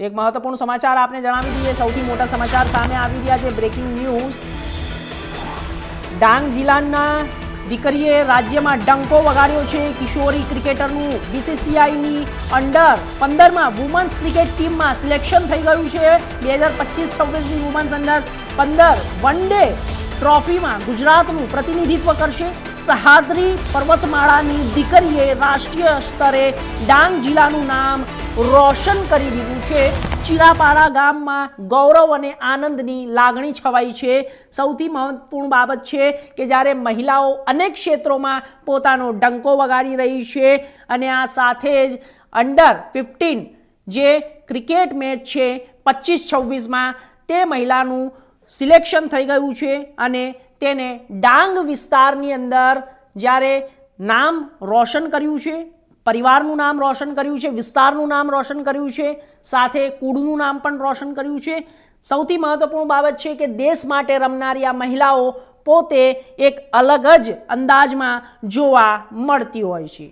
તો એક મહત્વપૂર્ણ સમાચાર આપને જણાવી દઈએ. સૌથી મોટા સમાચાર સામે આવી રહ્યા છે. બ્રેકિંગ ન્યૂઝ ડાંગ જિલ્લાના દીકરીએ રાજ્યમાં ડંકો વગાડ્યો છે. કિશોરી ક્રિકેટરનું બીસીસીઆઈની અંડર પંદરમાં વુમન્સ ક્રિકેટ ટીમમાં સિલેક્શન થઈ ગયું છે. બે હજાર પચીસ છવ્વીસની વુમન્સ અંડર પંદર વન ડે ટ્રોફીમાં ગુજરાતનું પ્રતિનિધિત્વ કરશે. સહાદ્રી પર્વતમાળાની દીકરીએ રાષ્ટ્રીય સ્તરે ડાંગ જિલ્લાનું નામ રોશન કરી દીધું છે. ચિરાપાડા ગામમાં ગૌરવ અને આનંદની લાગણી છવાઈ છે. સૌથી મહત્વપૂર્ણ બાબત છે કે જ્યારે મહિલાઓ અનેક ક્ષેત્રોમાં પોતાનો ડંકો વગાડી રહી છે અને આ સાથે જ અંડર ફિફ્ટીન જે ક્રિકેટ મેચ છે પચીસ છવ્વીસમાં તે મહિલાનું સિલેક્શન થઈ ગયું છે અને તેને ડાંગ વિસ્તારની અંદર જ્યારે નામ રોશન કર્યું છે પરિવારનું નામ રોશન કર્યું છે, વિસ્તારનું નામ રોશન કર્યું છે, સાથે કુળનું નામ પણ રોશન કર્યું છે. સૌથી મહત્વપૂર્ણ બાબત છે કે દેશ માટે રમનારી આ મહિલાઓ પોતે એક અલગ જ અંદાજમાં જોવા મળતી હોય છે.